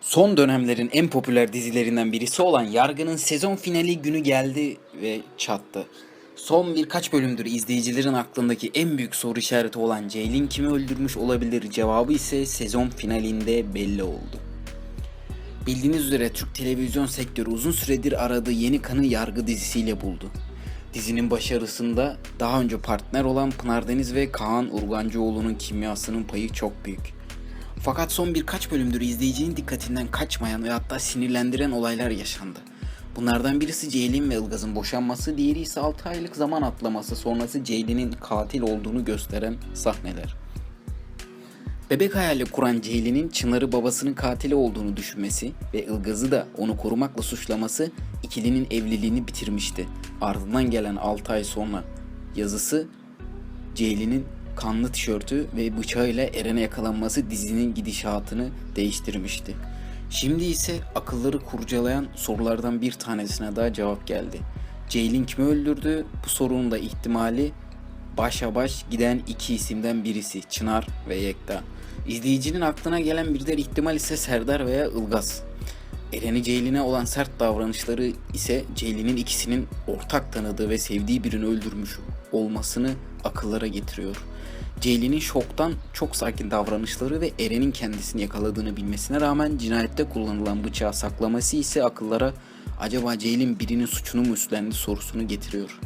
Son dönemlerin en popüler dizilerinden birisi olan Yargı'nın sezon finali günü geldi ve çattı. Son birkaç bölümdür izleyicilerin aklındaki en büyük soru işareti olan Ceylin kimi öldürmüş olabilir cevabı ise sezon finalinde belli oldu. Bildiğiniz üzere Türk televizyon sektörü uzun süredir aradığı yeni kanı Yargı dizisiyle buldu. Dizinin başarısında daha önce partner olan Pınar Deniz ve Kaan Urgancıoğlu'nun kimyasının payı çok büyük. Fakat son birkaç bölümdür izleyicinin dikkatinden kaçmayan ve hatta sinirlendiren olaylar yaşandı. Bunlardan birisi Ceylin ve Ilgaz'ın boşanması, diğeri ise 6 aylık zaman atlaması sonrası Ceylin'in katil olduğunu gösteren sahneler. Bebek hayali kuran Ceylin'in Çınar'ı babasının katili olduğunu düşünmesi ve Ilgaz'ı da onu korumakla suçlaması ikilinin evliliğini bitirmişti. Ardından gelen 6 ay sonra yazısı Ceylin'in kanlı tişörtü ve bıçağıyla Eren'e yakalanması dizinin gidişatını değiştirmişti. Şimdi ise akılları kurcalayan sorulardan bir tanesine daha cevap geldi. Ceylin kimi öldürdü? Bu sorunun da ihtimali başa baş giden iki isimden birisi Çınar ve Yekta. İzleyicinin aklına gelen bir diğer ihtimal ise Serdar veya Ilgaz. Eren'i Ceylin'e olan sert davranışları ise Ceylin'in ikisinin ortak tanıdığı ve sevdiği birini öldürmüş olmasını akıllara getiriyor. Ceylin'in şoktan çok sakin davranışları ve Eren'in kendisini yakaladığını bilmesine rağmen cinayette kullanılan bıçağı saklaması ise akıllara acaba Ceylin birinin suçunu mu üstlendi sorusunu getiriyor.